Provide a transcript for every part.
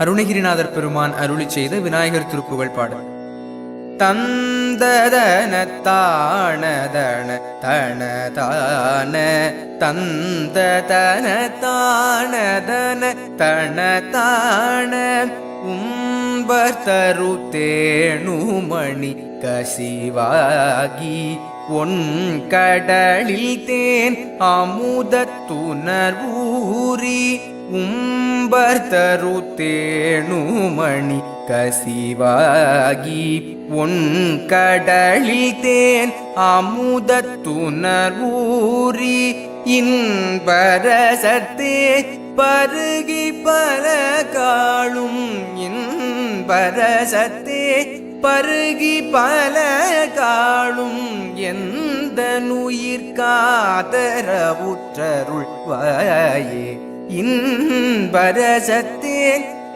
அருணகிரிநாதர் பெருமான் அருளி செய்த விநாயகர் திருப்புகழ் பாடல். தந்ததன தானதன தனதான தந்ததன தானதன தனதான உம்பர் தரு தேணுமணி கசிவாகி ஒன் கடலில் தேன் அமுதத்துணர்வூரி உம்பர் தரு தேணுமணி கசிவாகி உன் கடலில் தேன் அமுதத்துணர்வூரி இன்பரசத்தே பருகி பல காளும் இன்பரசத்தே பருகி பல காளும் எந்த நுயிர்காதரவுற்றருள் வாயே இன்பரசத்தே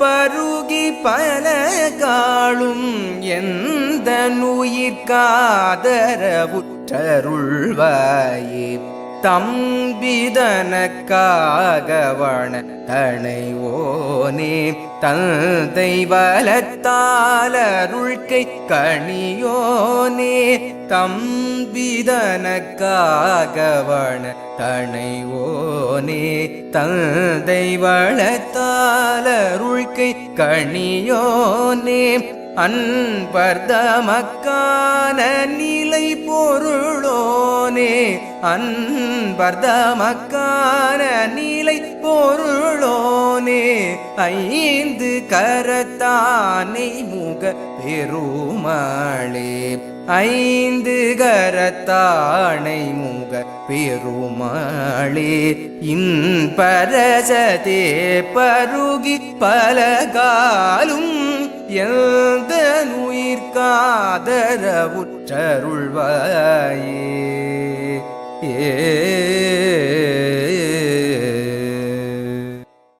பருகி பல காளும் எந்த நுயிர்காதரவுற்றருள்வாயே தம்பிதனக்காகவன தனைவோனே தந்தை வலத்தாலருள்கை கணியோனே தம்பிதனக்காகவன தனைவோனே தந்தை வளத்தாலருள்கை கணியோனே அன்பர்தமக்கான நிலை பொருள் பொருளோனே அன்பர்தமக்கான நிலை பொருளோனே ஐந்து கரத்தானை முக பெருமாளே. ஐந்து கரத்தானை முக பெருமாளே. இன்பரசதே பருகி பலகாலும் எந்த நுயிர்காதரவுட் நுயிர்காதரவுற்றருள்வாயே ஏ